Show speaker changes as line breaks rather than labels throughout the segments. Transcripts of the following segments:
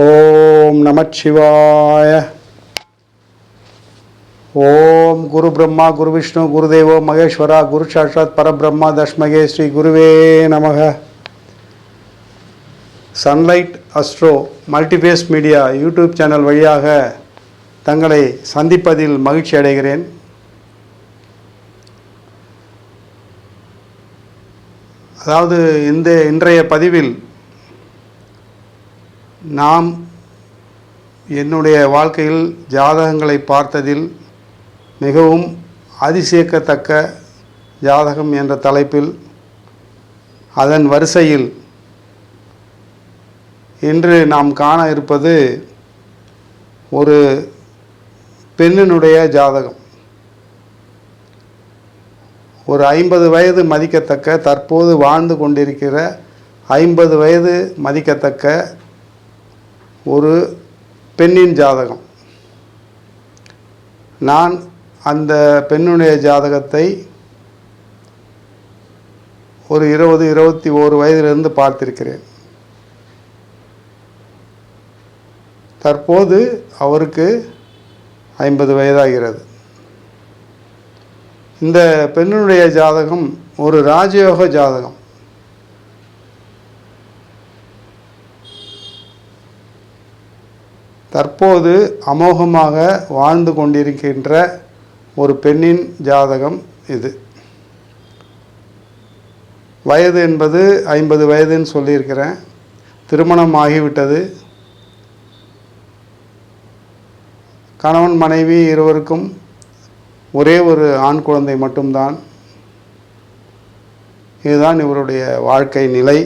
ஓம் நமச்சிவாய ஓம் குரு பிரம்மா குரு விஷ்ணு குருதேவோ மகேஸ்வரா குரு சாட்சாத் பரபிரம்மா தஷ்மகே ஸ்ரீ குருவே நமக. Sunlight Astro multiface media YouTube channel வழியாக தங்களை சந்திப்பதில் மகிழ்ச்சி அடைகிறேன். அதாவது இந்த இன்றைய பதிவில் நாம் என்னுடைய வாழ்க்கையில் ஜாதகங்களை பார்த்ததில் மிகவும் அதிசயிக்கத்தக்க ஜாதகம் என்ற தலைப்பில் அதன் வரிசையில் இன்று நாம் காண இருப்பது ஒரு பெண்ணினுடைய ஜாதகம். ஒரு ஐம்பது வயது மதிக்கத்தக்க தற்போது வாழ்ந்து கொண்டிருக்கிற ஐம்பது வயது மதிக்கத்தக்க ஒரு பெண்ணின் ஜாதகம். நான் அந்த பெண்ணுடைய ஜாதகத்தை ஒரு இருபது இருபத்தி ஓரு வயதிலிருந்து பார்த்திருக்கிறேன். தற்போது அவருக்கு ஐம்பது வயதாகிறது. இந்த பெண்ணுடைய ஜாதகம் ஒரு ராஜயோக ஜாதகம். தற்போது அமோகமாக வாழ்ந்து கொண்டிருக்கின்ற ஒரு பெண்ணின் ஜாதகம் இது. வயது என்பது ஐம்பது வயதுன்னு சொல்லியிருக்கிறேன். திருமணம் ஆகிவிட்டது. கணவன் மனைவி இருவருக்கும் ஒரே ஒரு ஆண் குழந்தை மட்டும்தான். இதுதான் இவருடைய வாழ்க்கை நிலை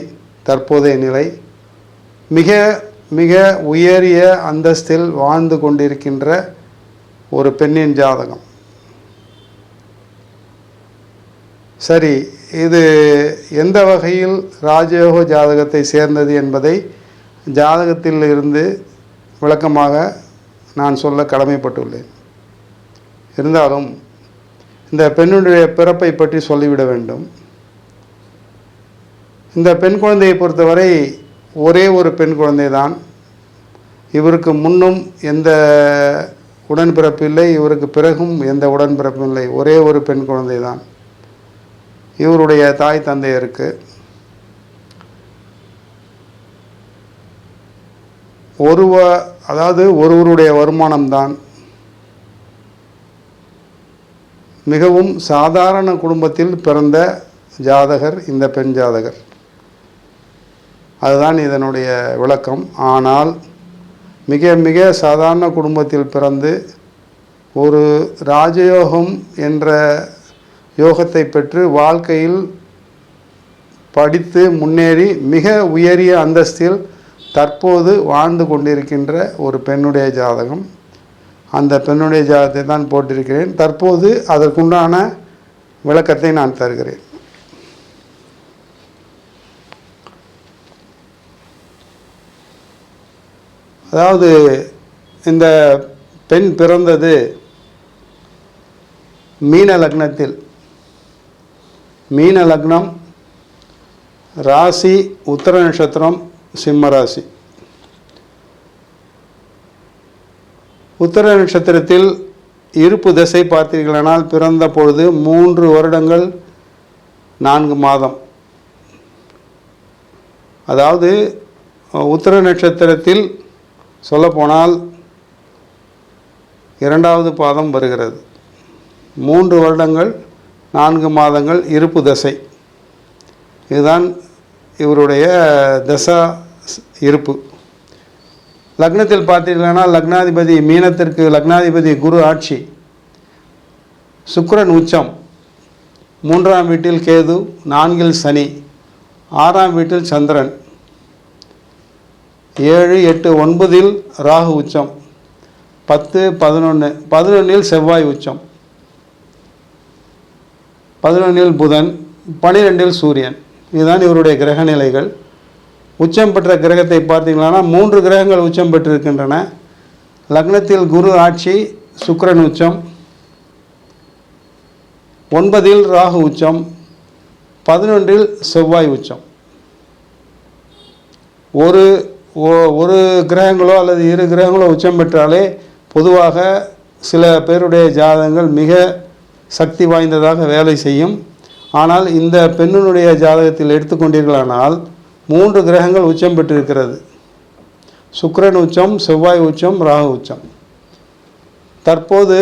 தற்போதைய நிலை. மிக மிக உயரிய அந்தஸ்தில் வாழ்ந்து கொண்டிருக்கின்ற ஒரு பெண்ணின் ஜாதகம். சரி இது எந்த வகையில் ராஜயோக ஜாதகத்தை சேர்ந்தது என்பதை ஜாதகத்தில் இருந்து விளக்கமாக நான் சொல்ல கடமைப்பட்டுள்ளேன். இருந்தாலும் இந்த பெண்ணுடைய பிறப்பை பற்றி சொல்லிவிட வேண்டும். இந்த பெண் குழந்தையை பொறுத்தவரை ஒரே ஒரு பெண் குழந்தை தான் இவருக்கு முன்னும் எந்த உடன்பிறப்பு இல்லை இவருக்கு பிறகும் எந்த உடன்பிறப்பும் இல்லை. ஒரே ஒரு பெண் குழந்தை தான் இவருடைய தாய் தந்தையருக்கு ஒருவ அதாவது ஒருவருடைய வருமானம்தான். மிகவும் சாதாரண குடும்பத்தில் பிறந்த ஜாதகர் இந்த பெண் ஜாதகர். அதுதான் இதனுடைய விளக்கம். ஆனால் மிக மிக சாதாரண குடும்பத்தில் பிறந்து ஒரு ராஜயோகம் என்ற யோகத்தை பெற்று வாழ்க்கையில் படித்து முன்னேறி மிக உயரிய அந்தஸ்தில் தற்போது வாழ்ந்து கொண்டிருக்கின்ற ஒரு பெண்ணுடைய ஜாதகம். அந்த பெண்ணுடைய ஜாதகத்தை தான் போட்டிருக்கிறேன். தற்போது அதற்குண்டான விளக்கத்தை நான் தருகிறேன். அதாவது இந்த பெண் பிறந்தது மீன லக்னத்தில். மீன லக்னம் ராசி உத்தர நட்சத்திரம் சிம்ம ராசி. உத்தர நட்சத்திரத்தில் இருப்பு திசை பார்த்தீர்களானால் பிறந்த பொழுது மூன்று வருடங்கள் நான்கு மாதம். அதாவது உத்தர நட்சத்திரத்தில் சொல்லப்போனால் இரண்டாவது பாதம் வருகிறது. மூன்று வருடங்கள் நான்கு மாதங்கள் இருப்பு தசை. இதுதான் இவருடைய தசா இருப்பு. லக்னத்தில் பார்த்தீர்கள்னா லக்னாதிபதி மீனத்திற்கு லக்னாதிபதி குரு ஆட்சி சுக்கரன் உச்சம். மூன்றாம் வீட்டில் கேது நான்கில் சனி ஆறாம் வீட்டில் சந்திரன். ஏழு எட்டு ஒன்பதில் ராகு உச்சம். பத்து பதினொன்று பதினொன்றில் செவ்வாய் உச்சம். பதினொன்றில் புதன் பனிரெண்டில் சூரியன். இதுதான் இவருடைய கிரக நிலைகள் உச்சம் பெற்ற கிரகத்தை பார்த்தீங்கன்னா மூன்று கிரகங்கள் உச்சம் பெற்றிருக்கின்றன. லக்னத்தில் குரு ஆட்சி சுக்கரன் உச்சம். ஒன்பதில் ராகு உச்சம். பதினொன்றில் செவ்வாய் உச்சம். ஒரு ஒரு கிரகங்களோ அல்லது இரு கிரகங்களோ உச்சம் பெற்றாலே பொதுவாக சில பேருடைய ஜாதகங்கள் மிக சக்தி வாய்ந்ததாக வேலை செய்யும். ஆனால் இந்த பெண்ணினுடைய ஜாதகத்தில் எடுத்துக்கொண்டீர்களானால் மூன்று கிரகங்கள் உச்சம் பெற்றிருக்கிறது. சுக்கரன் உச்சம் செவ்வாய் உச்சம் ராகு உச்சம். தற்போது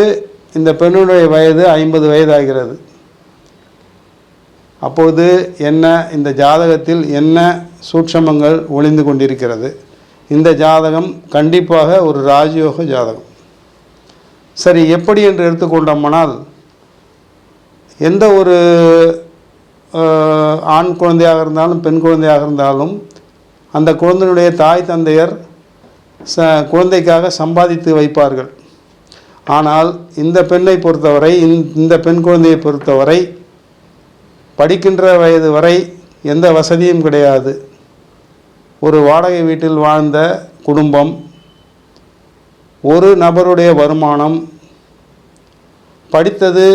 இந்த பெண்ணுடைய வயது ஐம்பது வயதாகிறது. அப்போது என்ன இந்த ஜாதகத்தில் என்ன சூட்சமங்கள் ஒளிந்து கொண்டிருக்கிறது? இந்த ஜாதகம் கண்டிப்பாக ஒரு ராஜயோக ஜாதகம். சரி எப்படி என்று எடுத்துக்கொண்டோமானால் எந்த ஒரு ஆண் குழந்தையாக இருந்தாலும் பெண் குழந்தையாக இருந்தாலும் அந்த குழந்தையினுடைய தாய் தந்தையர் ச குழந்தைக்காக சம்பாதித்து வைப்பார்கள். ஆனால் இந்த பெண்ணை பொறுத்தவரை இந்த பெண் குழந்தையை பொறுத்தவரை படிக்கின்ற வயது வரை எந்த வசதியும் கிடையாது. ஒரு வாடகை வீட்டில் வாழ்ந்த குடும்பம் ஒரு நபருடைய வருமானம் படித்தது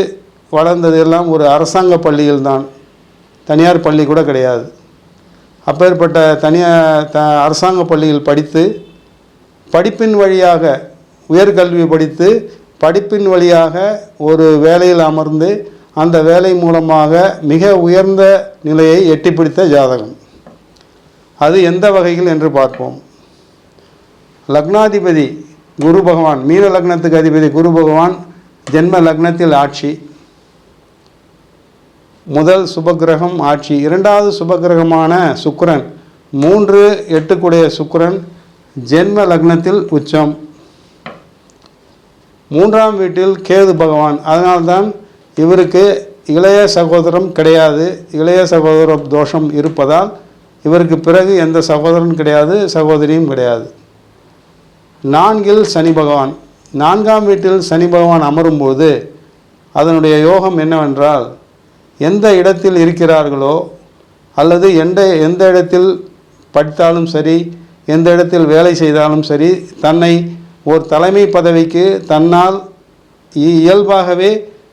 வளர்ந்தது எல்லாம் ஒரு அரசாங்க பள்ளியில்தான். தனியார் பள்ளி கூட கிடையாது. அப்பேற்பட்ட தனியார் த அரசாங்க பள்ளியில் படித்து படிப்பின் வழியாக உயர்கல்வி படித்து படிப்பின் வழியாக ஒரு வேலையில் அமர்ந்து அந்த வேலை மூலமாக மிக உயர்ந்த நிலையை எட்டி பிடித்த ஜாதகம். அது எந்த வகையில் என்று பார்ப்போம். லக்னாதிபதி குரு பகவான் மீன லக்னத்துக்கு அதிபதி குரு பகவான் ஜென்ம லக்னத்தில் ஆட்சி. முதல் சுபக்கிரகம் ஆட்சி. இரண்டாவது சுபக்கிரகமான சுக்கிரன் மூன்று எட்டுக்குடைய சுக்கிரன் ஜென்ம லக்னத்தில் உச்சம். மூன்றாம் வீட்டில் கேது பகவான். அதனால்தான் இவருக்கு இளைய சகோதரம் கிடையாது. இளைய சகோதர தோஷம் இருப்பதால் இவருக்கு பிறகு எந்த சகோதரன் கிடையாது சகோதரியும் கிடையாது. நான்கில் சனி பகவான். நான்காம் வீட்டில் சனி பகவான் அமரும்போது அதனுடைய யோகம் என்னவென்றால் எந்த இடத்தில் இருக்கிறார்களோ அல்லது எந்த எந்த இடத்தில் படித்தாலும் சரி எந்த இடத்தில் வேலை செய்தாலும் சரி தன்னை ஒரு தலைமை பதவிக்கு தன்னால் இ- இயல்பாகவே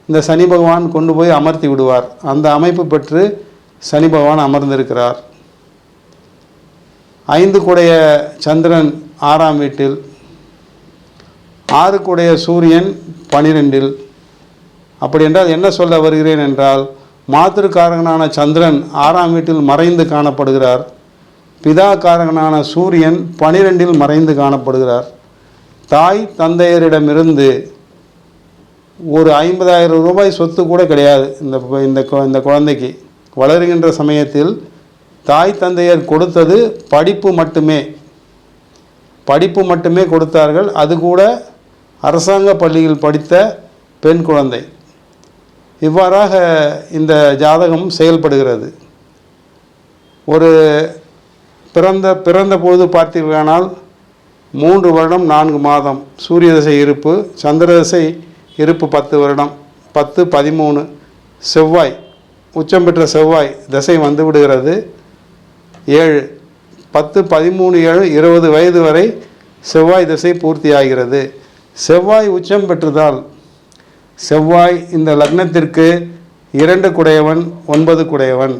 இந்த சனி பகவான் கொண்டு போய் அமர்த்தி விடுவார். அந்த அமைப்பு பெற்று சனி பகவான் அமர்ந்திருக்கிறார். ஐந்து கூடைய சந்திரன் ஆறாம் வீட்டில் ஆறு கூடைய சூரியன் பனிரெண்டில். அப்படி என்றால் என்ன சொல்ல வருகிறேன் என்றால் மாதிருக்காரகனான சந்திரன் ஆறாம் வீட்டில் மறைந்து காணப்படுகிறார். பிதா காரகனான சூரியன் பனிரெண்டில் மறைந்து காணப்படுகிறார். தாய் தந்தையரிடமிருந்து ஒரு ஐம்பதாயிரம் ரூபாய் சொத்து கூட கிடையாது. இந்த இந்த இந்த குழந்தைக்கு. வளருகின்ற சமயத்தில் தாய் தந்தையர் கொடுத்தது படிப்பு மட்டுமே. படிப்பு மட்டுமே கொடுத்தார்கள். அது கூட அரசாங்க பள்ளியில் படித்த பெண் குழந்தை. இவ்வாறாக இந்த ஜாதகம் செயல்படுகிறது. ஒரு பிறந்த பிறந்த பொழுது பார்த்தீர்களானால் மூன்று வருடம் நான்கு மாதம். சூரிய தசை இருப்பு சந்திர தசை இருப்பு பத்து வருடம். பத்து பதிமூணு. செவ்வாய் உச்சம் பெற்ற செவ்வாய் தசை வந்து விடுகிறது. ஏழு பத்து பதிமூணு ஏழு இருபது வயது வரை செவ்வாய் திசை பூர்த்தியாகிறது. செவ்வாய் உச்சம் பெற்றதால் செவ்வாய் இந்த லக்னத்திற்கு இரண்டு குடையவன் ஒன்பது குடையவன்.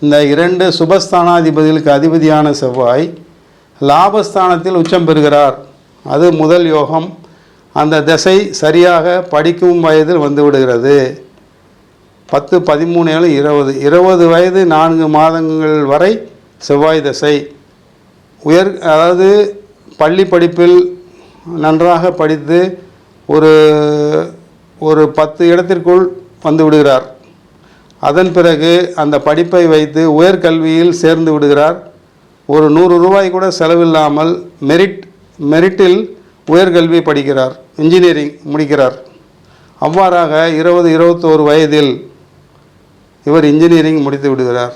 இந்த இரண்டு சுபஸ்தானாதிபதிகளுக்கு அதிபதியான செவ்வாய் லாபஸ்தானத்தில் உச்சம் பெறுகிறார். அது முதல் யோகம். அந்த திசை சரியாக படிக்கும் வயதில் வந்துவிடுகிறது பத்து பதிமூணு ஏழு இருபது. இருபது வயது நான்கு மாதங்கள் வரை செவ்வாய் தசை. உயர் அதாவது பள்ளி படிப்பில் நன்றாக படித்து ஒரு ஒரு பத்து இடத்திற்குள் வந்து விடுகிறார். அதன் பிறகு அந்த படிப்பை வைத்து உயர்கல்வியில் சேர்ந்து விடுகிறார். ஒரு நூறு ரூபாய் கூட செலவில்லாமல் மெரிட் மெரிட்டில் உயர்கல்வி படிக்கிறார். இன்ஜினியரிங் முடிக்கிறார். அவ்வாறாக இருபது இருபத்தோரு வயதில் இவர் இன்ஜினியரிங் முடித்து விடுகிறார்.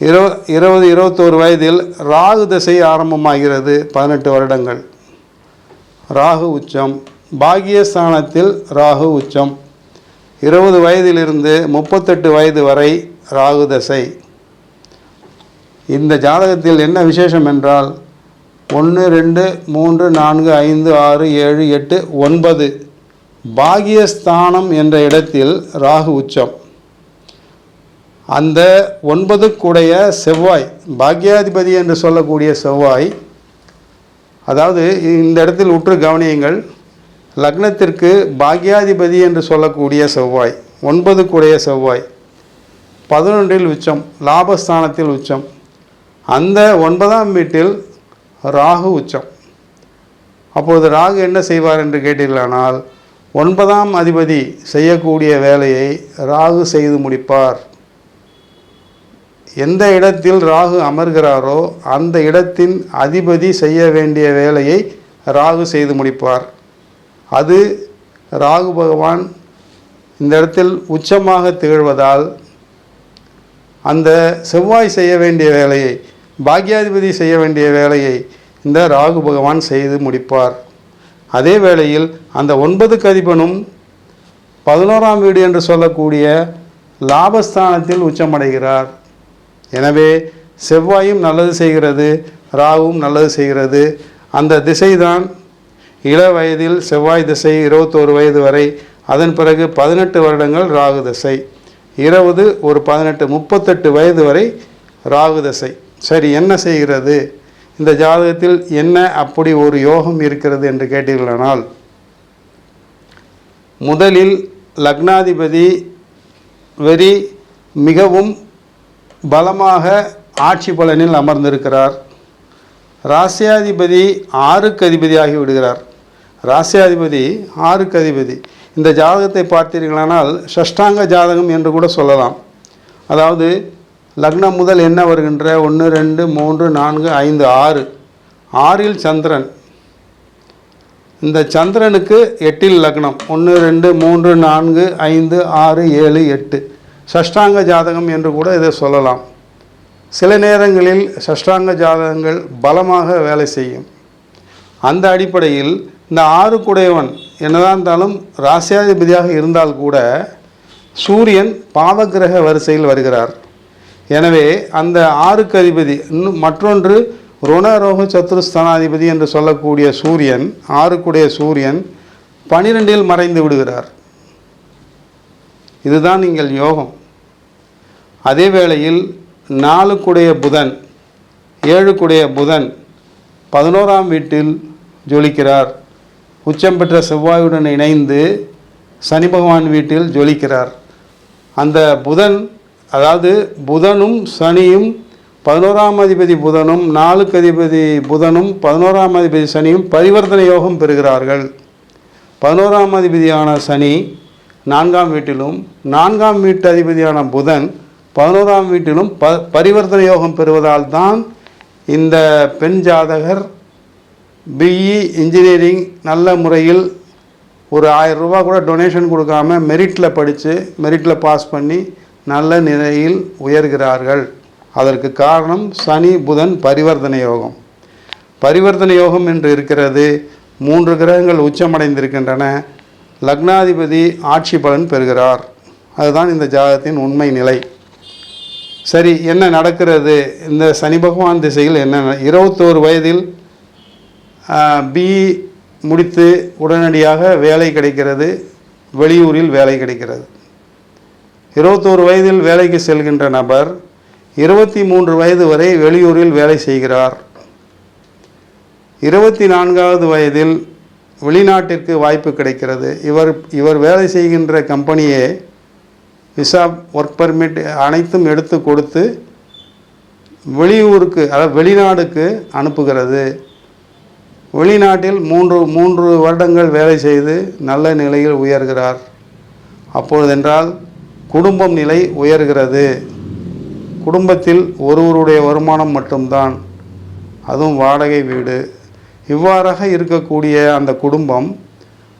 இரு இருபது இருபத்தோரு வயதில் ராகு திசை ஆரம்பமாகிறது பதினெட்டு வருடங்கள். ராகு உச்சம் பாகியஸ்தானத்தில் ராகு உச்சம். இருபது வயதிலிருந்து முப்பத்தெட்டு வயது வரை ராகு தசை. இந்த ஜாதகத்தில் என்ன விசேஷம் என்றால் ஒன்று ரெண்டு மூன்று நான்கு ஐந்து ஆறு ஏழு எட்டு ஒன்பது பாகியஸ்தானம் என்ற இடத்தில் ராகு உச்சம். அந்த ஒன்பதுக்குடைய செவ்வாய் பாக்யாதிபதி என்று சொல்லக்கூடிய செவ்வாய் அதாவது இந்த இடத்தில் உற்று கவனியுங்கள் லக்னத்திற்கு பாக்யாதிபதி என்று சொல்லக்கூடிய செவ்வாய் ஒன்பதுக்குடைய செவ்வாய் பதினொன்றில் உச்சம் லாபஸ்தானத்தில் உச்சம் அந்த ஒன்பதாம் வீட்டில் ராகு உச்சம். அப்போது ராகு என்ன செய்வார் என்று கேட்டீர்களானால் ஒன்பதாம் அதிபதி செய்யக்கூடிய வேலையை ராகு செய்து முடிப்பார். எந்த இடத்தில் ராகு அமர்கிறாரோ அந்த இடத்தின் அதிபதி செய்ய வேண்டிய வேலையை ராகு செய்து முடிப்பார். அது ராகு பகவான் இந்த இடத்தில் உச்சமாக திகழ்வதால் அந்த செவ்வாய் செய்ய வேண்டிய வேலையை பாக்யாதிபதி செய்ய வேண்டிய வேலையை இந்த ராகு பகவான் செய்து முடிப்பார். அதே வேளையில் அந்த ஒன்பது கதிபனும் பதினோராம் வீடு என்று சொல்லக்கூடிய லாபஸ்தானத்தில் உச்சமடைகிறார். எனவே செவ்வாயும் நல்லது செய்கிறது ராகும் நல்லது செய்கிறது. அந்த திசைதான் இள வயதில் செவ்வாய் திசை இருபத்தோரு வயது வரை. அதன் பிறகு பதினெட்டு வருடங்கள் ராகு திசை. இருபது ஒரு பதினெட்டு முப்பத்தெட்டு வயது வரை ராகு திசை. சரி என்ன செய்கிறது? இந்த ஜாதகத்தில் என்ன அப்படி ஒரு யோகம் இருக்கிறது என்று கேட்டீர்களானால் முதலில் லக்னாதிபதி வெறி மிகவும் பலமாக ஆட்சி பலனில் அமர்ந்திருக்கிறார். ராசியாதிபதி ஆறுக்கு அதிபதியாகி விடுகிறார். ராசியாதிபதி ஆறுக்கு அதிபதி. இந்த ஜாதகத்தை பார்த்தீர்களானால் ஷஷ்டாங்க ஜாதகம் என்று கூட சொல்லலாம். அதாவது லக்னம் முதல் என்ன வருகின்ற? ஒன்று ரெண்டு மூன்று நான்கு ஐந்து ஆறு. ஆறில் சந்திரன். இந்த சந்திரனுக்கு எட்டில் லக்னம். ஒன்று ரெண்டு மூன்று நான்கு ஐந்து ஆறு ஏழு எட்டு. சஷ்டாங்க ஜாதகம் என்று கூட இதை சொல்லலாம். சில நேரங்களில் சஷ்டாங்க ஜாதகங்கள் பலமாக வேலை செய்யும். அந்த அடிப்படையில் இந்த ஆறு குடையவன் என்னதான் இருந்தாலும் ராசியாதிபதியாக இருந்தால் கூட சூரியன் பாவகிரக வரிசையில் வருகிறார். எனவே அந்த ஆறுக்கு அதிபதி இன்னும் மற்றொன்று ருணரோக சத்துருஸ்தானாதிபதி என்று சொல்லக்கூடிய சூரியன் ஆறுக்குடைய சூரியன் பனிரெண்டில் மறைந்து விடுகிறார். இதுதான் நீங்கள் யோகம். அதே வேளையில் நாலுக்குடைய புதன் ஏழுக்குடைய புதன் பதினோராம் வீட்டில் ஜொலிக்கிறார். உச்சம் பெற்ற செவ்வாயுடன் இணைந்து சனி பகவான் வீட்டில் ஜொலிக்கிறார். அந்த புதன் அதாவது புதனும் சனியும் பதினோராம் அதிபதி புதனும் நாலுக்கு அதிபதி புதனும் பதினோராம் அதிபதி சனியும் பரிவர்த்தனை யோகம் பெறுகிறார்கள். பதினோராம் அதிபதியான சனி நான்காம் வீட்டிலும் நான்காம் வீட்டு அதிபதியான புதன் பதினோராம் வீட்டிலும் ப பரிவர்த்தனை யோகம் பெறுவதால் தான் இந்த பெண் ஜாதகர் பிஇ இன்ஜினியரிங் நல்ல முறையில் ஒரு ஆயிரம் ரூபா கூட டொனேஷன் கொடுக்காம மெரிட்டில் படித்து மெரிட்டில் பாஸ் பண்ணி நல்ல நிலையில் உயர்கிறார்கள். அதற்கு காரணம் சனி புதன் பரிவர்த்தனை யோகம். பரிவர்த்தனை யோகம் என்று இருக்கிறது. மூன்று கிரகங்கள் உச்சமடைந்திருக்கின்றன. லக்னாதிபதி ஆட்சி பலன் பெறுகிறார். அதுதான் இந்த ஜாதகத்தின் உண்மை நிலை. சரி என்ன நடக்கிறது? இந்த சனி பகவான் திசையில் என்ன இருபத்தோரு வயதில் பி முடித்து உடனடியாக வேலை கிடைக்கிறது. வெளியூரில் வேலை கிடைக்கிறது. இருபத்தோரு வயதில் வேலைக்கு செல்கின்ற நபர் இருபத்தி மூன்று வயது வரை வெளியூரில் வேலை செய்கிறார். இருபத்தி நான்காவது வயதில் வெளிநாட்டிற்கு வாய்ப்பு கிடைக்கிறது. இவர் இவர் வேலை செய்கின்ற கம்பெனியே விசா ஒர்க் பர்மிட் அனைத்தும் எடுத்து கொடுத்து வெளியூருக்கு அதாவது வெளிநாடுக்கு அனுப்புகிறது. வெளிநாட்டில் மூன்று மூன்று வருடங்கள் வேலை செய்து நல்ல நிலையில் உயர்கிறார். அப்பொழுதென்றால் குடும்பம் நிலை உயர்கிறது. குடும்பத்தில் ஒருவருடைய வருமானம் மட்டும்தான். அதுவும் வாடகை வீடு. இவ்வாறாக இருக்கக்கூடிய அந்த குடும்பம்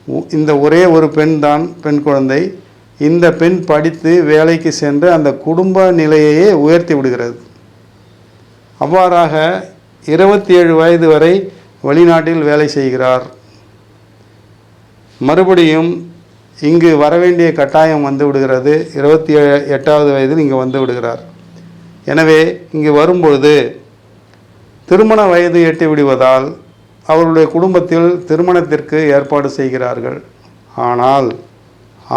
உ- இந்த ஒரே ஒரு பெண் தான் பெண் குழந்தை இந்த பெண் படித்து வேலைக்கு சென்று அந்த குடும்ப நிலையையே உயர்த்தி விடுகிறது. அவ்வாறாக இருபத்தி ஏழு வயது வரை வெளிநாட்டில் வேலை செய்கிறார். மறுபடியும் இங்கு வரவேண்டிய கட்டாயம் வந்து விடுகிறது. இருபத்தி ஏழு எட்டாவது வயதில் இங்கு வந்து விடுகிறார். எனவே இங்கு வரும்பொழுது திருமண வயது எட்டி விடுவதால் அவருடைய குடும்பத்தில் திருமணத்திற்கு ஏற்பாடு செய்கிறார்கள். ஆனால்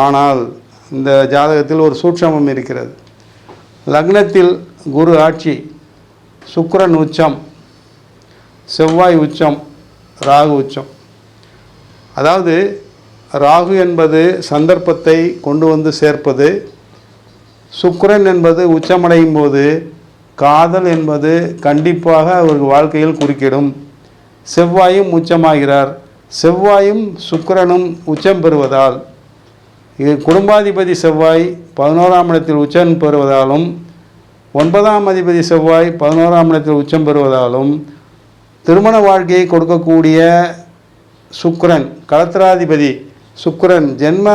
ஆனால் இந்த ஜாதகத்தில் ஒரு சூட்சமம் இருக்கிறது. லக்னத்தில் குரு ஆட்சி சுக்கரன் உச்சம் செவ்வாய் உச்சம் ராகு உச்சம். அதாவது ராகு என்பது சந்தர்ப்பத்தை கொண்டு வந்து சேர்ப்பது சுக்கரன் என்பது உச்சமடையும் போது காதல் என்பது கண்டிப்பாக அவருக்கு வாழ்க்கையில் குறுக்கிடும். செவ்வாயும் உச்சமாகிறார். செவ்வாயும் சுக்கிரனும் உச்சம் பெறுவதால் இது குடும்பாதிபதி செவ்வாய் பதினோராம் இடத்தில் உச்சம் பெறுவதாலும் ஒன்பதாம் அதிபதி செவ்வாய் பதினோராம் இடத்தில் உச்சம் பெறுவதாலும் திருமண வாழ்க்கையை கொடுக்கக்கூடிய சுக்கரன் கலத்திராதிபதி சுக்கிரன் ஜென்ம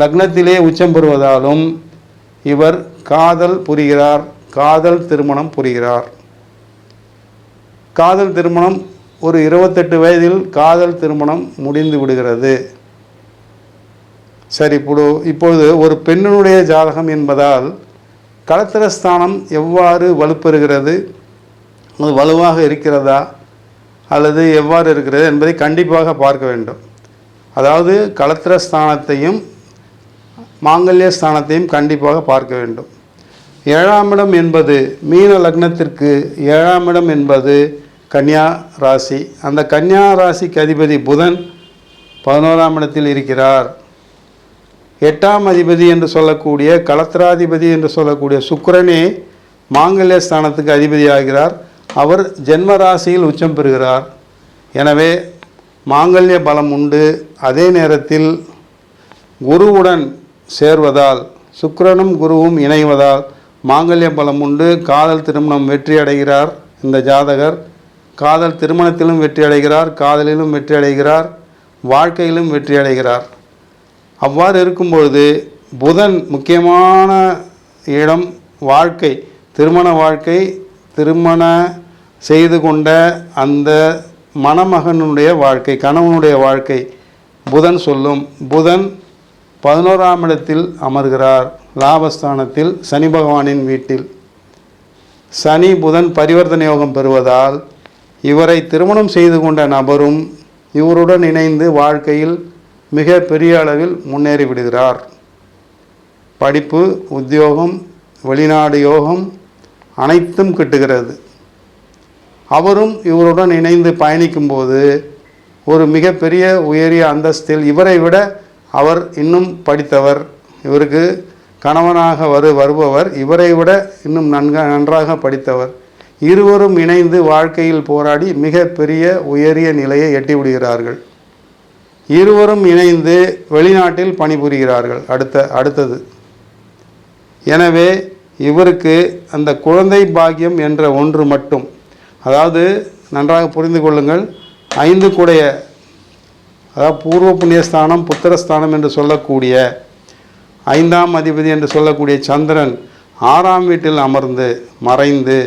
லக்னத்திலே உச்சம் பெறுவதாலும் இவர் காதல் புரிகிறார் காதல் திருமணம் புரிகிறார். காதல் திருமணம் ஒரு இருபத்தெட்டு வயதில் காதல் திருமணம் முடிந்து விடுகிறது. சரி இப்பொழு இப்பொழுது ஒரு பெண்ணினுடைய ஜாதகம் என்பதால் களத்திரஸ்தானம் எவ்வாறு வலுப்பெறுகிறது? அது வலுவாக இருக்கிறதா? அல்லது எவ்வாறு இருக்கிறது என்பதை கண்டிப்பாக பார்க்க வேண்டும். அதாவது களத்திரஸ்தானத்தையும் மாங்கல்ய ஸ்தானத்தையும் கண்டிப்பாக பார்க்க வேண்டும். ஏழாம் இடம் என்பது மீன லக்னத்திற்கு ஏழாம் இடம் என்பது கன்னியா ராசி. அந்த கன்னியா ராசிக்கு அதிபதி புதன் பதினோராம் இடத்தில் இருக்கிறார். எட்டாம் அதிபதி என்று சொல்லக்கூடிய கலத்திராதிபதி என்று சொல்லக்கூடிய சுக்கரனே மாங்கல்ய ஸ்தானத்துக்கு அதிபதியாகிறார். அவர் ஜென்ம ராசியில் உச்சம் பெறுகிறார். எனவே மாங்கல்ய பலம் உண்டு. அதே நேரத்தில் குருவுடன் சேர்வதால் சுக்கரனும் குருவும் இணைவதால் மாங்கல்ய பலம் உண்டு. காதல் திருமணம் வெற்றி அடைகிறார் இந்த ஜாதகர். காதல் திருமணத்திலும் வெற்றி அடைகிறார் காதலிலும் வெற்றி அடைகிறார் வாழ்க்கையிலும் வெற்றி அடைகிறார். அவ்வாறு இருக்கும்பொழுது புதன் முக்கியமான இடம் வாழ்க்கை திருமண வாழ்க்கை திருமண செய்து கொண்ட அந்த மணமகனுடைய வாழ்க்கை கணவனுடைய வாழ்க்கை புதன் சொல்லும். புதன் பதினோராம் இடத்தில் அமர்கிறார் லாபஸ்தானத்தில் சனி பகவானின் வீட்டில். சனி புதன் பரிவர்த்தனை யோகம் பெறுவதால் இவரை திருமணம் செய்து கொண்ட நபரும் இவருடன் இணைந்து வாழ்க்கையில் மிக பெரிய அளவில் முன்னேறி விடுகிறார். படிப்பு உத்தியோகம் வெளிநாடு யோகம் அனைத்தும் கிட்டுகிறது. அவரும் இவருடன் இணைந்து பயணிக்கும்போது ஒரு மிகப்பெரிய உயரிய அந்தஸ்தில் இவரை விட அவர் இன்னும் படித்தவர். இவருக்கு கணவனாக வரு வருபவர். இவரை விட இன்னும் நன்க நன்றாக படித்தவர். இருவரும் இணைந்து வாழ்க்கையில் போராடி மிக பெரிய உயரிய நிலையை எட்டிவிடுகிறார்கள் இருவரும் இணைந்து வெளிநாட்டில் பணிபுரிகிறார்கள். அடுத்த அடுத்தது. எனவே இவருக்கு அந்த குழந்தை பாக்கியம் என்ற ஒன்று மட்டும் அதாவது நன்றாக புரிந்து கொள்ளுங்கள் ஐந்து கூடைய அதாவது பூர்வ புண்ணியஸ்தானம் புத்திரஸ்தானம் என்று சொல்லக்கூடிய ஐந்தாம் அதிபதி என்று சொல்லக்கூடிய சந்திரன் ஆறாம் வீட்டில் அமர்ந்து மறைந்து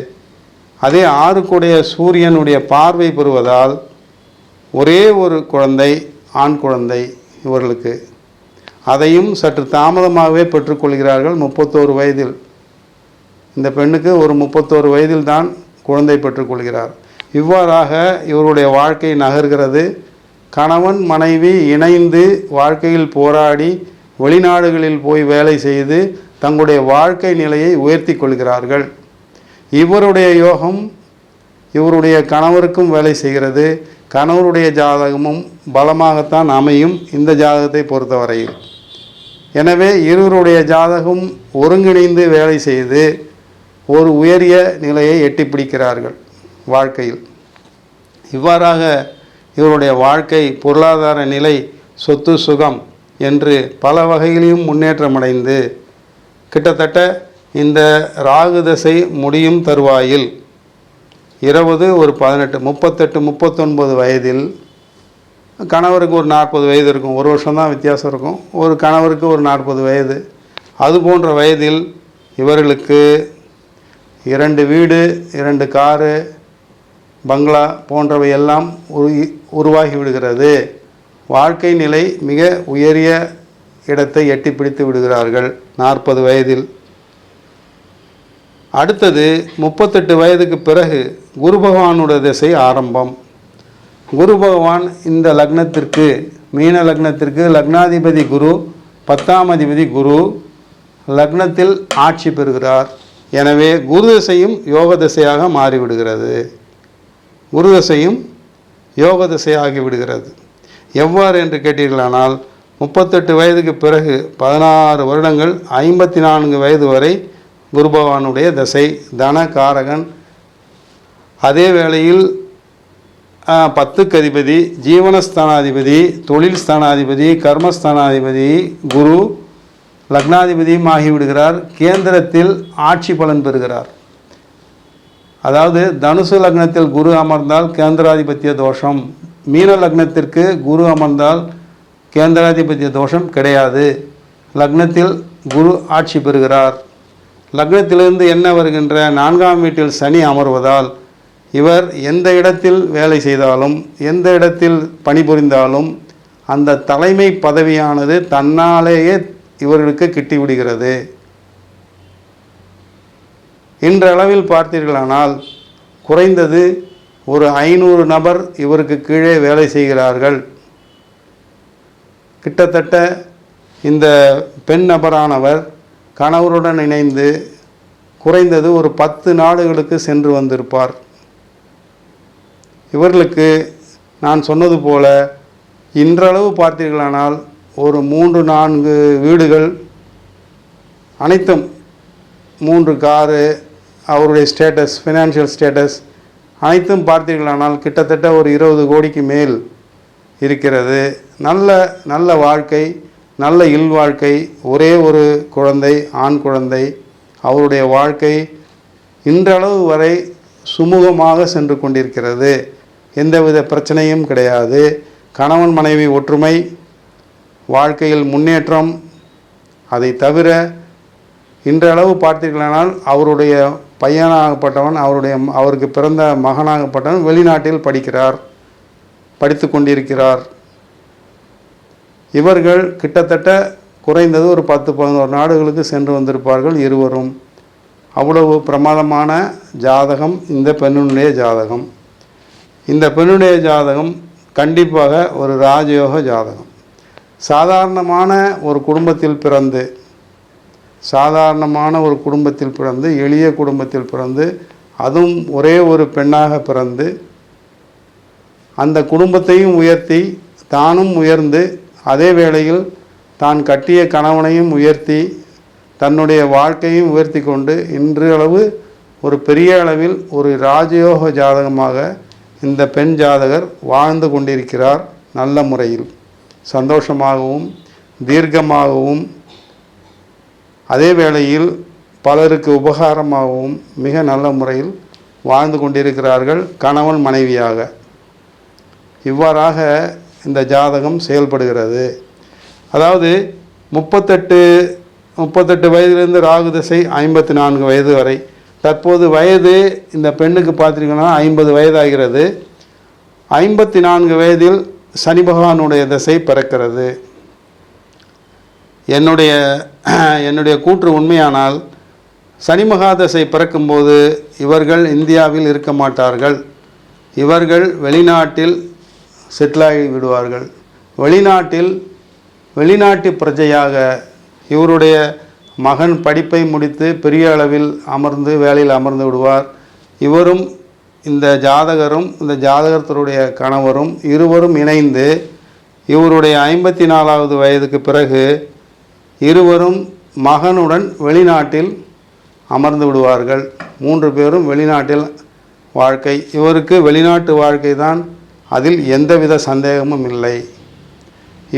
அதே ஆறுக்குடைய சூரியனுடைய பார்வை பெறுவதால் ஒரே ஒரு குழந்தை ஆண் குழந்தை இவர்களுக்கு. அதையும் சற்று தாமதமாகவே பெற்றுக்கொள்கிறார்கள் முப்பத்தோரு வயதில். இந்த பெண்ணுக்கு ஒரு முப்பத்தோரு வயதில் தான் குழந்தை பெற்றுக்கொள்கிறார். இவ்வாறாக இவருடைய வாழ்க்கை நகர்கிறது. கணவன் மனைவி இணைந்து வாழ்க்கையில் போராடி வெளிநாடுகளில் போய் வேலை செய்து தங்களுடைய வாழ்க்கை நிலையை உயர்த்தி கொள்கிறார்கள். இவருடைய யோகம் இவருடைய கணவருக்கும் வேலை செய்கிறது. கணவருடைய ஜாதகமும் பலமாகத்தான் அமையும் இந்த ஜாதகத்தை பொறுத்தவரையில். எனவே இருவருடைய ஜாதகம் ஒருங்கிணைந்து வேலை செய்து ஒரு உயரிய நிலையை எட்டி பிடிக்கிறார்கள் வாழ்க்கையில். இவ்வாறாக இவருடைய வாழ்க்கை பொருளாதார நிலை சொத்து சுகம் என்று பல வகைகளையும் முன்னேற்றமடைந்து கிட்டத்தட்ட இந்த ராகு தசை முடியும் தருவாயில் இருபது ஒரு பதினெட்டு முப்பத்தெட்டு முப்பத்தொன்பது வயதில் கணவருக்கு ஒரு நாற்பது வயது இருக்கும். ஒரு வருஷம் தான் வித்தியாசம் இருக்கும். ஒரு கணவருக்கு ஒரு நாற்பது வயது. அது போன்ற வயதில் இவர்களுக்கு இரண்டு வீடு இரண்டு காரு பங்களா போன்றவை எல்லாம் உரு உருவாகி விடுகிறது. வாழ்க்கை நிலை மிக உயரிய இடத்தை எட்டி பிடித்து விடுகிறார்கள். நாற்பது வயதில் அடுத்தது முப்பத்தெட்டு வயதுக்கு பிறகு குரு பகவானோட திசை ஆரம்பம். குரு பகவான் இந்த லக்னத்திற்கு மீன லக்னத்திற்கு லக்னாதிபதி குரு பத்தாம் அதிபதி குரு லக்னத்தில் ஆட்சி பெறுகிறார். எனவே குரு திசையும் யோக திசையாக மாறிவிடுகிறது. குரு திசையும் யோக திசையாகி விடுகிறது. எவ்வாறு என்று கேட்டீர்களானால் முப்பத்தெட்டு வயதுக்கு பிறகு பதினாறு வருடங்கள் ஐம்பத்தி நான்கு வயது வரை குரு பகவானுடைய தசை தன காரகன் அதே வேளையில் ஆ, பத்துக்கு அதிபதி ஜீவனஸ்தானாதிபதி தொழில் ஸ்தானாதிபதி கர்மஸ்தானாதிபதி குரு லக்னாதிபதியும் ஆகிவிடுகிறார். கேந்திரத்தில் ஆட்சி பலன் பெறுகிறார். அதாவது தனுசு லக்னத்தில் குரு அமர்ந்தால் கேந்திராதிபத்திய தோஷம். மீன லக்னத்திற்கு குரு அமர்ந்தால் கேந்திராதிபத்திய தோஷம் கிடையாது. லக்னத்தில் குரு ஆட்சி பெறுகிறார். லக்னத்திலிருந்து என்ன வருகின்ற நான்காம் வீட்டில் சனி அமர்வதால் இவர் எந்த இடத்தில் வேலை செய்தாலும் எந்த இடத்தில் பணிபுரிந்தாலும் அந்த தலைமை பதவியானது தன்னாலேயே இவர்களுக்கு கிட்டிவிடுகிறது இன்றளவில் பார்த்தீர்களானால் குறைந்தது ஒரு ஐநூறு நபர் இவருக்கு கீழே வேலை செய்கிறார்கள். கிட்டத்தட்ட இந்த பெண் நபரானவர் கணவருடன் இணைந்து குறைந்தது ஒரு பத்து நாடுகளுக்கு சென்று வந்திருப்பார். இவர்களுக்கு நான் சொன்னது போல இன்றளவு பார்த்தீர்களானால் ஒரு மூன்று நான்கு வீடுகள் அனைத்தும் மூன்று காரு அவருடைய ஸ்டேட்டஸ் ஃபினான்ஷியல் ஸ்டேட்டஸ் அனைத்தும் பார்த்தீர்களானால் கிட்டத்தட்ட ஒரு இருபது கோடிக்கு மேல் இருக்கிறது. நல்ல நல்ல வாழ்க்கை. நல்ல இல்வாழ்க்கை ஒரே ஒரு குழந்தை ஆண் குழந்தை அவருடைய வாழ்க்கை இன்றளவு வரை சுமூகமாக சென்று கொண்டிருக்கிறது. எந்தவித பிரச்சனையும் கிடையாது. கணவன் மனைவி ஒற்றுமை வாழ்க்கையில் முன்னேற்றம் அதை தவிர இன்றளவு பார்த்தீர்களானால் அவருடைய பையனாகப்பட்டவன் அவருடைய அவருக்கு பிறந்த மகனாகப்பட்டவன் வெளிநாட்டில் படிக்கிறார் படித்து கொண்டிருக்கிறார். இவர்கள் கிட்டத்தட்ட குறைந்தது ஒரு பத்து பதினோரு நாடுகளுக்கு சென்று வந்திருப்பார்கள் இருவரும். அவ்வளவு பிரமாதமான ஜாதகம் இந்த பெண்ணுடைய ஜாதகம். இந்த பெண்ணுடைய ஜாதகம் கண்டிப்பாக ஒரு ராஜயோக ஜாதகம். சாதாரணமான ஒரு குடும்பத்தில் பிறந்து சாதாரணமான ஒரு குடும்பத்தில் பிறந்து எளிய குடும்பத்தில் பிறந்து அதுவும் ஒரே ஒரு பெண்ணாக பிறந்து அந்த குடும்பத்தையும் உயர்த்தி தானும் உயர்ந்து அதே வேளையில் தான் கட்டிய கணவனையும் உயர்த்தி தன்னுடைய வாழ்க்கையும் உயர்த்தி கொண்டு இன்றளவு ஒரு பெரிய அளவில் ஒரு ராஜயோக ஜாதகமாக இந்த பெண் ஜாதகர் வாழ்ந்து கொண்டிருக்கிறார் நல்ல முறையில். சந்தோஷமாகவும் தீர்க்கமாகவும் அதே வேளையில் பலருக்கு உபகாரமாகவும் மிக நல்ல முறையில் வாழ்ந்து கொண்டிருக்கிறார்கள் கணவன் மனைவியாக. இவ்வாறாக இந்த ஜாதகம் செயல்படுகிறது. அதாவது முப்பத்தெட்டு முப்பத்தெட்டு வயதிலிருந்து ராகு திசை ஐம்பத்தி நான்கு வயது வரை. தற்போது வயது இந்த பெண்ணுக்கு பார்த்தீங்கன்னா ஐம்பது வயதாகிறது. ஐம்பத்தி நான்கு வயதில் சனி பகவானுடைய திசை பிறக்கிறது. என்னுடைய என்னுடைய கூற்று உண்மையானால் சனி மகாதசை பிறக்கும்போது இவர்கள் இந்தியாவில் இருக்க மாட்டார்கள். இவர்கள் வெளிநாட்டில் செட்டிலாகி விடுவார்கள். வெளிநாட்டில் வெளிநாட்டு பிரஜையாக இவருடைய மகன் படிப்பை முடித்து பெரிய அளவில் அமர்ந்து வேலையில் அமர்ந்து விடுவார். இவரும் இந்த ஜாதகரும் இந்த ஜாதகத்தினுடைய கணவரும் இருவரும் இணைந்து இவருடைய ஐம்பத்தி நாலாவது வயதுக்கு பிறகு இருவரும் மகனுடன் வெளிநாட்டில் அமர்ந்து விடுவார்கள். மூன்று பேரும் வெளிநாட்டில் வாழ்க்கை. இவருக்கு வெளிநாட்டு வாழ்க்கை தான் அதில் எந்தவித சந்தேகமும் இல்லை.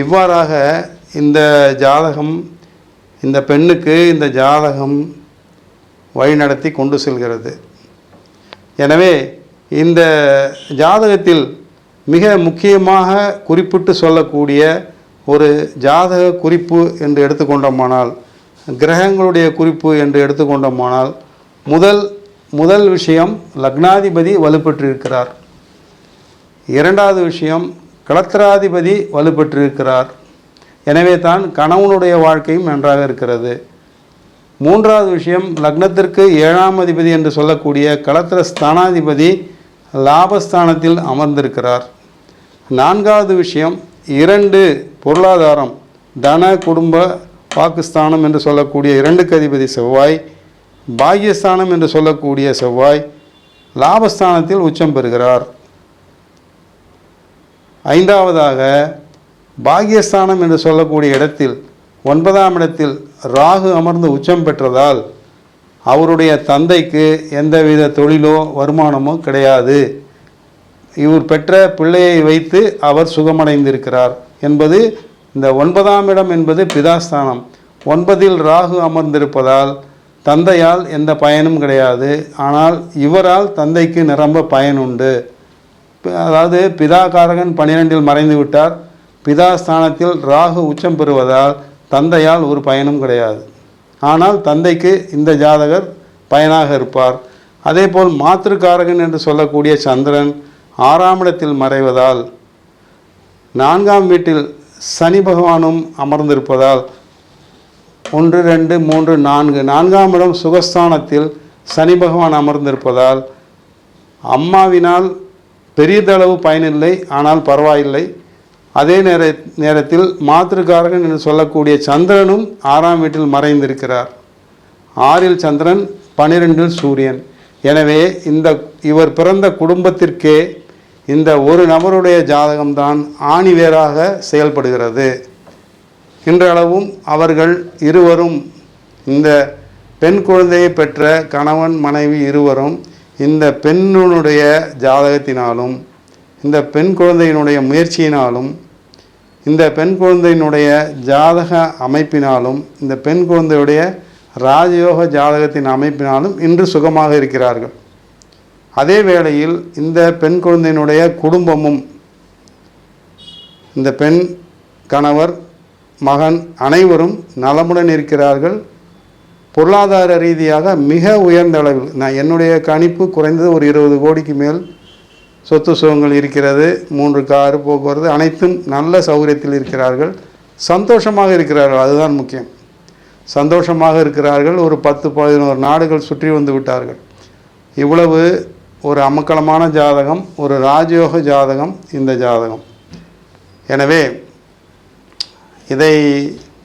இவ்வாறாக இந்த ஜாதகம் இந்த பெண்ணுக்கு இந்த ஜாதகம் வழிநடத்தி கொண்டு செல்கிறது. எனவே இந்த ஜாதகத்தில் மிக முக்கியமாக குறிப்பிட்டு சொல்லக்கூடிய ஒரு ஜாதக குறிப்பு என்று எடுத்துக்கொண்டோமானால் கிரகங்களுடைய குறிப்பு என்று எடுத்துக்கொண்டோமானால் முதல் முதல் விஷயம் லக்னாதிபதி வலுப்பெற்றிருக்கிறார். இரண்டாவது விஷயம் கலத்திராதிபதி வலுப்பெற்றிருக்கிறார். எனவே தான் கணவனுடைய வாழ்க்கையும் நன்றாக இருக்கிறது. மூன்றாவது விஷயம் லக்னத்திற்கு ஏழாம் அதிபதி என்று சொல்லக்கூடிய களத்திர ஸ்தானாதிபதி லாபஸ்தானத்தில் அமர்ந்திருக்கிறார். நான்காவது விஷயம் இரண்டு பொருளாதாரம் தன குடும்ப பாகிஸ்தானம் என்று சொல்லக்கூடிய இரண்டுக்கு அதிபதி செவ்வாய் பாகியஸ்தானம் என்று சொல்லக்கூடிய செவ்வாய் லாபஸ்தானத்தில் உச்சம் பெறுகிறார். ஐந்தாவதாக பாகியஸ்தானம் என்று சொல்லக்கூடிய இடத்தில் ஒன்பதாம் இடத்தில் ராகு அமர்ந்து உச்சம் பெற்றதால் அவருடைய தந்தைக்கு எந்தவித தொழிலோ வருமானமோ கிடையாது. இவர் பெற்ற பிள்ளையை வைத்து அவர் சுகமடைந்திருக்கிறார் என்பது இந்த ஒன்பதாம் இடம் என்பது பிதாஸ்தானம். ஒன்பதில் ராகு அமர்ந்திருப்பதால் தந்தையால் எந்த பயனும் கிடையாது. ஆனால் இவரால் தந்தைக்கு நிரம்ப பயனுண்டு. அதாவது பிதாகாரகன் பனிரெண்டில் மறைந்து விட்டார். பிதா ஸ்தானத்தில் ராகு உச்சம் பெறுவதால் தந்தையால் ஒரு பயனும் கிடையாது. ஆனால் தந்தைக்கு இந்த ஜாதகர் பயனாக இருப்பார். அதேபோல் மாத்திருக்காரகன் என்று சொல்லக்கூடிய சந்திரன் ஆறாம் இடத்தில் மறைவதால் நான்காம் வீட்டில் சனி பகவானும் அமர்ந்திருப்பதால் ஒன்று ரெண்டு மூன்று நான்கு நான்காம் இடம் சுகஸ்தானத்தில் சனி பகவான் அமர்ந்திருப்பதால் அம்மாவினால் பெரியதளவு பயனில்லை ஆனால் பரவாயில்லை. அதே நேர நேரத்தில் மாத்திருக்காரகன் என்று சொல்லக்கூடிய சந்திரனும் ஆறாம் வீட்டில் மறைந்திருக்கிறார். ஆறில் சந்திரன் பனிரெண்டில் சூரியன். எனவே இந்த இவர் பிறந்த குடும்பத்திற்கே இந்த ஒரு நபருடைய ஜாதகம்தான் ஆணிவேராக செயல்படுகிறது. இன்றளவும் அவர்கள் இருவரும் இந்த பெண் குழந்தையை பெற்ற கணவன் மனைவி இருவரும் இந்த பெண்ணுடைய ஜாதகத்தினாலும் இந்த பெண் குழந்தையினுடைய முயற்சியினாலும் இந்த பெண் குழந்தையினுடைய ஜாதக அமைப்பினாலும் இந்த பெண் குழந்தையுடைய ராஜயோக ஜாதகத்தின் அமைப்பினாலும் இன்று சுகமாக இருக்கிறார்கள். அதே வேளையில் இந்த பெண் குழந்தையினுடைய குடும்பமும் இந்த பெண் கணவர் மகன் அனைவரும் நலமுடன் இருக்கிறார்கள். பொருளாதார ரீதியாக மிக உயர்ந்த அளவில் நான் என்னுடைய கணிப்பு குறைந்தது ஒரு இருபது கோடிக்கு மேல் சொத்து சுகங்கள் இருக்கிறது மூன்று காரு போக்குவரத்து அனைத்தும் நல்ல சௌகரியத்தில் இருக்கிறார்கள். சந்தோஷமாக இருக்கிறார்கள் அதுதான் முக்கியம். சந்தோஷமாக இருக்கிறார்கள் ஒரு பத்து பதினோரு நாடுகள் சுற்றி வந்து விட்டார்கள். இவ்வளவு ஒரு அமக்கலமான ஜாதகம் ஒரு ராஜயோக ஜாதகம் இந்த ஜாதகம். எனவே இதை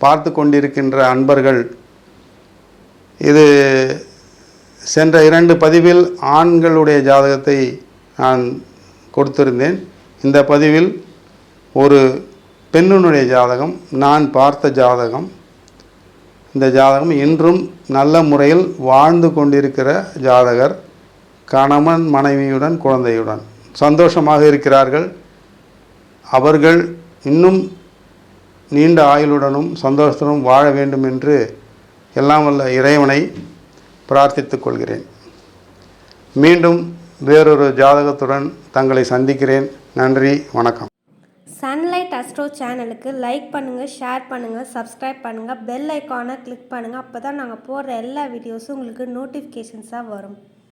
பார்த்து கொண்டிருக்கின்ற அன்பர்கள் இது சென்ற இரண்டு பதிவில் ஆண்களுடைய ஜாதகத்தை நான் கொடுத்திருந்தேன். இந்த பதிவில் ஒரு பெண்ணினுடைய ஜாதகம் நான் பார்த்த ஜாதகம். இந்த ஜாதகம் இன்றும் நல்ல முறையில் வாழ்ந்து கொண்டிருக்கிற ஜாதகர் கணவன் மனைவியுடன் குழந்தையுடன் சந்தோஷமாக இருக்கிறார்கள். அவர்கள் இன்னும் நீண்ட ஆயுளுடனும் சந்தோஷத்துடன் வாழ வேண்டும் என்று எல்லாம் வல்ல இறைவனை பிரார்த்தித்துக் கொள்கிறேன். மீண்டும் வேறொரு ஜாதகத்துடன் தங்களை சந்திக்கிறேன். நன்றி வணக்கம்.
சன்லைட் அஸ்ட்ரோ சேனலுக்கு லைக் பண்ணுங்கள் ஷேர் பண்ணுங்கள் சப்ஸ்கிரைப் பண்ணுங்கள் பெல் ஐக்கானை கிளிக் பண்ணுங்கள் அப்போ தான் நாங்கள் போடுற எல்லா வீடியோஸும் உங்களுக்கு நோட்டிஃபிகேஷன்ஸாக வரும்.